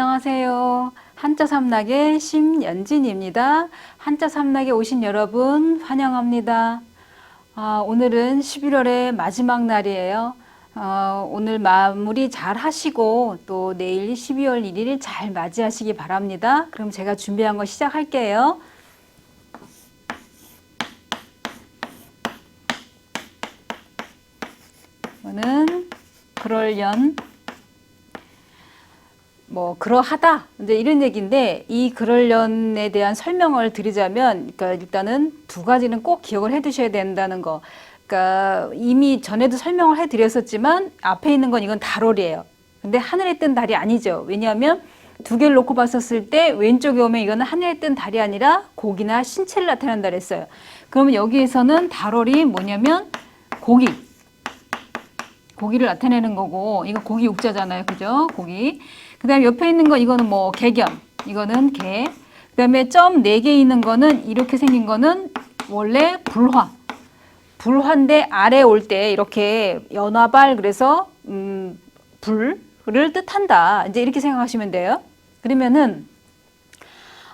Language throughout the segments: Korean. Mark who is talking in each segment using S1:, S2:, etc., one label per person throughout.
S1: 안녕하세요. 한자 삼락의 심연진입니다. 한자 삼락에 오신 여러분 환영합니다. 아, 오늘은 11월의 마지막 날이에요. 어, 오늘 마무리 잘 하시고 또 내일 12월 1일 잘 맞이하시기 바랍니다. 그럼 제가 준비한 거 시작할게요. 이거는 그럴 연 뭐 그러하다 이제 이런 얘기인데 이 그럴련에 대한 설명을 드리자면 그러니까 일단은 두 가지는 꼭 기억을 해 두셔야 된다는 거. 그러니까 이미 전에도 설명을 해 드렸었지만 앞에 있는 건 이건 달월이에요. 근데 하늘에 뜬 달이 아니죠. 왜냐하면 두 개를 놓고 봤었을 때 왼쪽에 오면 이거는 하늘에 뜬 달이 아니라 고기나 신체를 나타낸다 그랬어요. 그러면 여기에서는 달월이 뭐냐면 고기 고기를 나타내는 거고 이거 고기 육자잖아요. 그죠? 고기. 그 다음에 옆에 있는 거 이거는 뭐 개견. 이거는 개. 그 다음에 점 네 개 있는 거는 이렇게 생긴 거는 원래 불화. 불화인데 아래 올 때 이렇게 연화발 그래서 음 불을 뜻한다. 이제 이렇게 생각하시면 돼요. 그러면은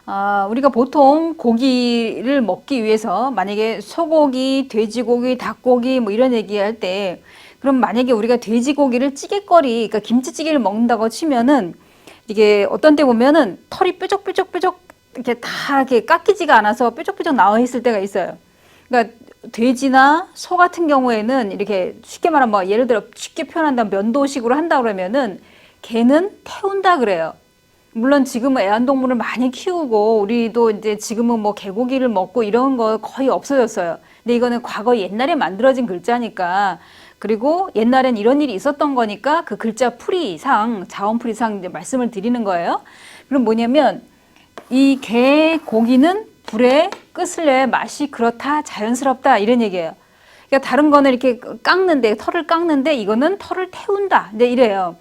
S1: 아, 우리가 보통 고기를 먹기 위해서 만약에 소고기, 돼지고기, 닭고기 뭐 이런 얘기할 때 그럼 만약에 우리가 돼지고기를 찌개거리, 그러니까 김치찌개를 먹는다고 치면은 이게 어떤 때 보면은 털이 뾰족뾰족뾰족 이렇게 다 이렇게 깎이지가 않아서 뾰족뾰족 나와 있을 때가 있어요. 그러니까 돼지나 소 같은 경우에는 이렇게 쉽게 말하면 뭐 예를 들어 쉽게 표현한다면 면도식으로 한다 그러면은 개는 태운다 그래요. 물론 지금은 애완동물을 많이 키우고 우리도 이제 지금은 뭐 개고기를 먹고 이런 거 거의 없어졌어요. 근데 이거는 과거 옛날에 만들어진 글자니까 그리고 옛날엔 이런 일이 있었던 거니까 그 글자 풀이상 자원 풀이상 이제 말씀을 드리는 거예요. 그럼 뭐냐면 이 개 고기는 불에 끝을 내 맛이 그렇다 자연스럽다 이런 얘기예요. 그러니까 다른 거는 이렇게 깎는데 털을 깎는데 이거는 털을 태운다. 이제 이래요.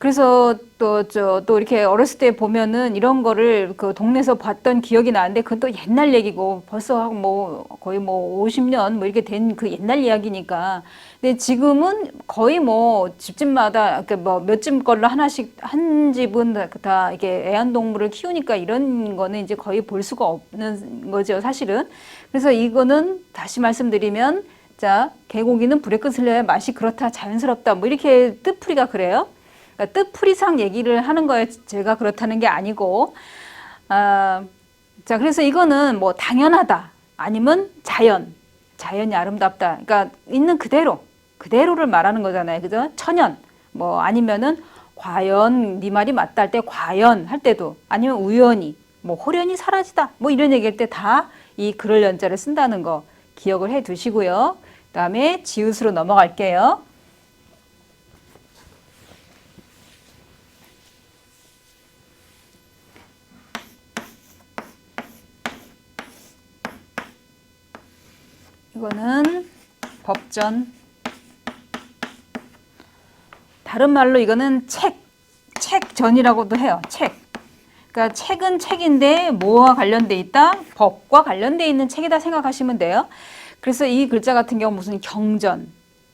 S1: 그래서 또저또 이렇게 어렸을 때 보면은 이런 거를 그 동네에서 봤던 기억이 나는데 그건 또 옛날 얘기고 벌써 뭐 거의 뭐 50년 뭐 이렇게 된 그 옛날 이야기니까. 근데 지금은 거의 뭐 집집마다 그뭐 몇 집 걸로 하나씩 한 집은 다, 다 이게 애완동물을 키우니까 이런 거는 이제 거의 볼 수가 없는 거죠, 사실은. 그래서 이거는 다시 말씀드리면 자, 개고기는 불에 내야 맛이 그렇다 자연스럽다 뭐 이렇게 뜻풀이가 그래요. 그러니까 뜻풀이상 얘기를 하는 거에 제가 그렇다는 게 아니고, 아, 자, 그래서 이거는 뭐 당연하다 아니면 자연, 자연이 아름답다. 그러니까 있는 그대로, 그대로를 말하는 거잖아요. 그죠? 천연, 뭐 아니면은 과연 네 말이 맞다 할 때 과연 할 때도 아니면 우연히 뭐 호련히 사라지다 뭐 이런 얘기할 때 다 이 그럴 연자를 쓴다는 거 기억을 해 두시고요. 그다음에 지읒으로 넘어갈게요. 이거는 법전. 다른 말로 이거는 책, 책전이라고도 해요. 책. 그러니까 책은 책인데 뭐와 관련돼 있다? 법과 관련돼 있는 책이다 생각하시면 돼요. 그래서 이 글자 같은 경우 무슨 경전,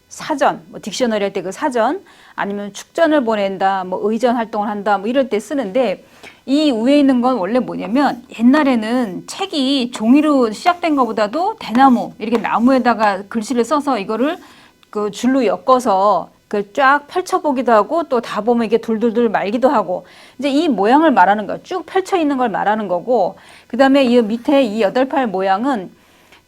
S1: 사전, 뭐 딕셔너리 할 때 그 사전, 아니면 축전을 보낸다, 뭐 의전 활동을 한다, 뭐 이럴 때 쓰는데 이 위에 있는 건 원래 뭐냐면 옛날에는 책이 종이로 시작된 것보다도 대나무 이렇게 나무에다가 글씨를 써서 이거를 그 줄로 엮어서 그 쫙 펼쳐보기도 하고 또 다 보면 이게 둘둘둘 말기도 하고 이제 이 모양을 말하는 거예요. 쭉 펼쳐 있는 걸 말하는 거고 그 다음에 이 밑에 이 여덟 팔 모양은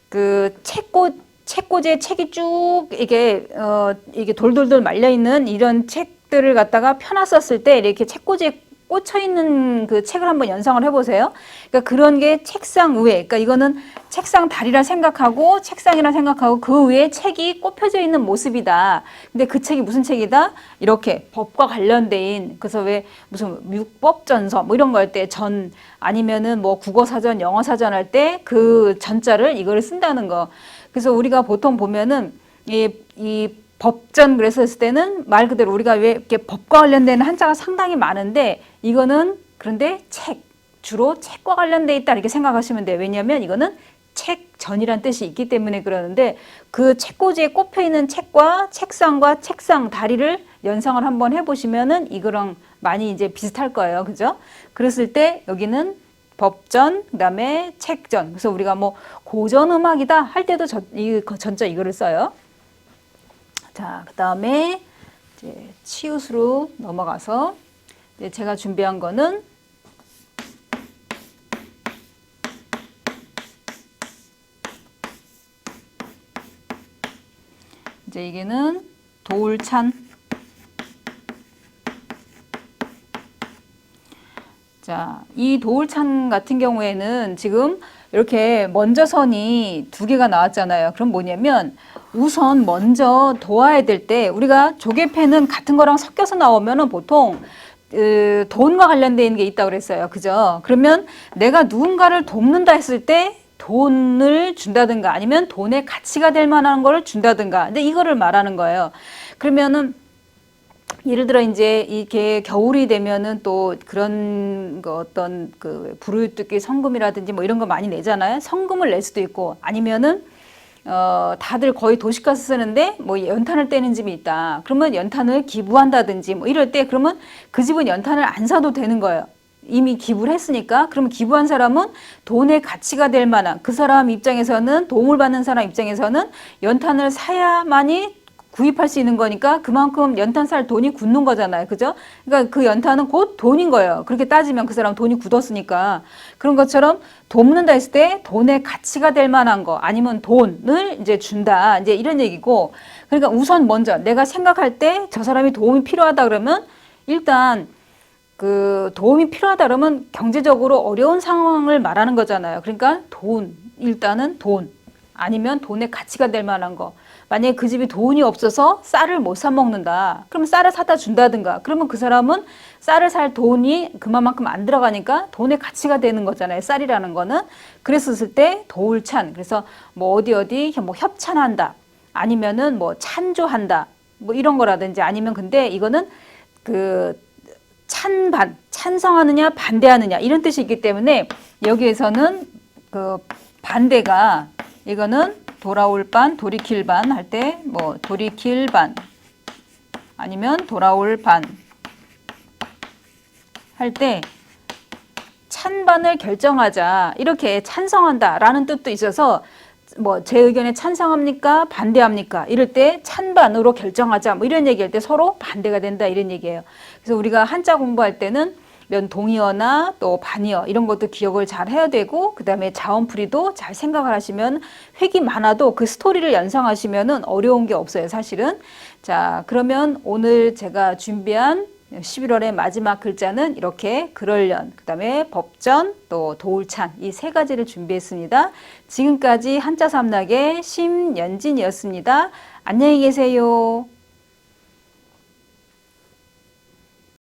S1: 그 책꽂 책꽂이에 책이 쭉 이게 어 이게 돌돌돌 말려 있는 이런 책들을 갖다가 펴놨었을 때 이렇게 책꽂이에 꽂혀 있는 그 책을 한번 연상을 해보세요. 그러니까 그런 게 책상 위에, 그러니까 이거는 책상 다리라 생각하고 책상이라 생각하고 그 위에 책이 꼽혀져 있는 모습이다. 근데 그 책이 무슨 책이다? 이렇게 법과 관련된 그래서 왜 무슨 육법전서 뭐 이런 거 할 때 전 아니면은 뭐 국어사전, 영어사전 할 때 그 전자를 이거를 쓴다는 거. 그래서 우리가 보통 보면은 이, 이 법전 그래서 했을 때는 말 그대로 우리가 왜 이렇게 법과 관련된 한자가 상당히 많은데 이거는 그런데 책 주로 책과 관련돼 있다 이렇게 생각하시면 돼요. 왜냐하면 이거는 책 전이란 뜻이 있기 때문에 그러는데 그 책꽂이에 꼽혀 있는 책과 책상과 책상 다리를 연상을 한번 해보시면은 이거랑 많이 이제 비슷할 거예요. 그죠? 그랬을 때 여기는 법전, 그다음에 책전. 그래서 우리가 뭐 고전 음악이다 할 때도 저, 이 전자 이거를 써요. 자, 그다음에 이제 치읓으로 넘어가서 이제 제가 준비한 거는 이제 이게는 돌찬. 자, 이 도울찬 같은 경우에는 지금 이렇게 먼저 선이 두 개가 나왔잖아요. 그럼 뭐냐면 우선 먼저 도와야 될 때 우리가 조개패는 같은 거랑 섞여서 나오면은 보통 그 돈과 관련된 게 있다고 그랬어요. 그죠? 그러면 내가 누군가를 돕는다 했을 때 돈을 준다든가 아니면 돈의 가치가 될 만한 거를 준다든가. 근데 이거를 말하는 거예요. 그러면은 예를 들어 이제 이게 겨울이 되면은 또 그런 거 어떤 그 부르뜨기 성금이라든지 뭐 이런 거 많이 내잖아요. 성금을 낼 수도 있고 아니면은 어 다들 거의 도시가스 쓰는데 뭐 연탄을 떼는 집이 있다. 그러면 연탄을 기부한다든지 뭐 이럴 때 그러면 그 집은 연탄을 안 사도 되는 거예요. 이미 기부를 했으니까 그러면 기부한 사람은 돈의 가치가 될 만한 그 사람 입장에서는 도움을 받는 사람 입장에서는 연탄을 사야만이 구입할 수 있는 거니까 그만큼 연탄 살 돈이 굳는 거잖아요. 그죠? 그러니까 그 연탄은 곧 돈인 거예요. 그렇게 따지면 그 사람 돈이 굳었으니까. 그런 것처럼 돕는다 했을 때 돈의 가치가 될 만한 거 아니면 돈을 이제 준다. 이제 이런 얘기고. 그러니까 우선 먼저 내가 생각할 때 저 사람이 도움이 필요하다 그러면 일단 그 도움이 필요하다 그러면 경제적으로 어려운 상황을 말하는 거잖아요. 그러니까 돈, 일단은 돈. 아니면 돈의 가치가 될 만한 거. 만약에 그 집이 돈이 없어서 쌀을 못 사 먹는다. 그러면 쌀을 사다 준다든가. 그러면 그 사람은 쌀을 살 돈이 그만큼 안 들어가니까 돈의 가치가 되는 거잖아요. 쌀이라는 거는. 그랬었을 때 도울찬. 그래서 뭐 어디 어디 뭐 협찬한다. 아니면은 뭐 찬조한다. 뭐 이런 거라든지 아니면 근데 이거는 그 찬반, 찬성하느냐 반대하느냐 이런 뜻이 있기 때문에 여기에서는 그 반대가 이거는 돌아올 반, 돌이킬 반 할 때 뭐 돌이킬 반 아니면 돌아올 반 할 때 찬반을 결정하자. 이렇게 찬성한다라는 뜻도 있어서 뭐 제 의견에 찬성합니까? 반대합니까? 이럴 때 찬반으로 결정하자. 뭐 이런 얘기할 때 서로 반대가 된다 이런 얘기예요. 그래서 우리가 한자 공부할 때는 면 동의어나 또 반의어 이런 것도 기억을 잘 해야 되고 그다음에 자원풀이도 잘 생각을 하시면 획이 많아도 그 스토리를 연상하시면은 어려운 게 없어요 사실은 자 그러면 오늘 제가 준비한 11월의 마지막 글자는 이렇게 그럴련, 그 다음에 법전, 또 도울찬 이 세 가지를 준비했습니다. 지금까지 한자 삼락의 심연진이었습니다. 안녕히 계세요.